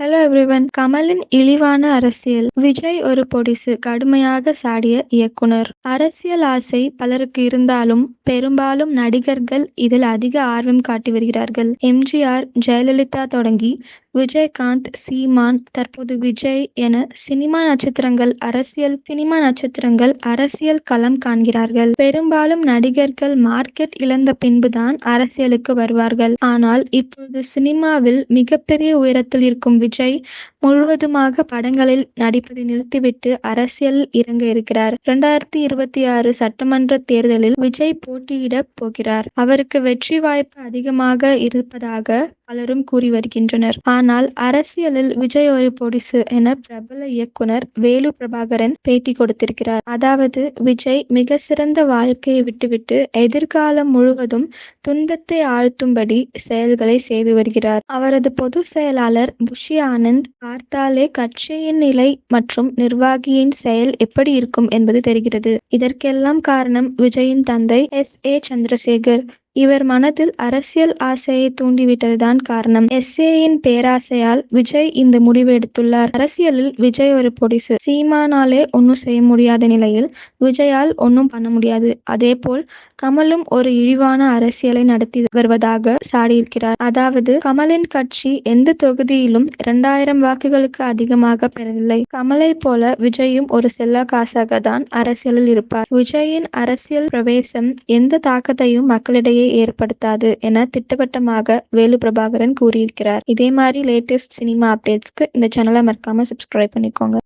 Hello everyone கமலின் இழிவான அரசியல். விஜய் ஒரு பொடிசு கடுமையாக சாடிய இயக்குனர். அரசியல் ஆசை பலருக்கு இருந்தாலும் பெரும்பாலும் நடிகர்கள் இதில் அதிக ஆர்வம் காட்டி வருகிறார்கள். எம்ஜிஆர் ஜெயலலிதா தொடங்கி விஜயகாந்த் சீமான் தற்போது விஜய் என சினிமா நட்சத்திரங்கள் அரசியல் சினிமா நட்சத்திரங்கள் அரசியல் களம் காண்கிறார்கள். பெரும்பாலும் நடிகர்கள் மார்க்கெட் இழந்த பின்புதான் அரசியலுக்கு வருவார்கள். ஆனால் இப்பொழுது சினிமாவில் மிகப்பெரிய உயரத்தில் இருக்கும் விஜய் முழுவதுமாக படங்களில் நடிப்பதை நிறுத்திவிட்டு அரசியலில் இறங்க இருக்கிறார். இரண்டாயிரத்தி இருபத்தி ஆறு சட்டமன்ற தேர்தலில் விஜய் போட்டியிட போகிறார். அவருக்கு வெற்றி வாய்ப்பு அதிகமாக இருப்பதாக பலரும் கூறி வருகின்றனர். ஆனால் அரசியலில் விஜய் ஒரு பொடிசு என பிரபல இயக்குனர் வேலு பிரபாகரன் பேட்டி கொடுத்திருக்கிறார். அதாவது விஜய் மிக சிறந்த வாழ்க்கையை விட்டுவிட்டு எதிர்காலம் முழுவதும் துன்பத்தை ஆழ்த்தும்படி செயல்களை செய்து வருகிறார். அவரது பொது செயலாளர் புஷி ஆனந்த் பார்த்தாலே கட்சியின் நிலை மற்றும் நிர்வாகியின் செயல் எப்படி இருக்கும் என்பது தெரிகிறது. இதற்கெல்லாம் காரணம் விஜயின் தந்தை எஸ் ஏ சந்திரசேகர். இவர் மனதில் அரசியல் ஆசையை தூண்டிவிட்டதுதான் காரணம். எஸ்ஏயின் பேராசையால் விஜய் இந்த முடிவு எடுத்துள்ளார். அரசியலில் விஜய் ஒரு பொடிசு. சீமானாலே ஒன்னும் செய்ய முடியாத நிலையில் விஜயால் ஒன்னும் பண்ண முடியாது. அதே போல் கமலும் ஒரு இழிவான அரசியலை நடத்தி வருவதாக சாடியிருக்கிறார். அதாவது கமலின் கட்சி எந்த தொகுதியிலும் இரண்டாயிரம் வாக்குகளுக்கு அதிகமாக பெறவில்லை. கமலை போல விஜயும் ஒரு செல்ல காசாக தான் அரசியலில் இருப்பார். விஜயின் அரசியல் பிரவேசம் எந்த தாக்கத்தையும் மக்களிடையே ஏற்படுத்தாது என திட்டவட்டமாக வேலு பிரபாகரன் கூறியிருக்கிறார். இதே மாதிரி லேட்டஸ்ட் சினிமா அப்டேட்ஸ்க்கு இந்த சேனலை மறக்காம சப்ஸ்கிரைப் பண்ணிக்கோங்க.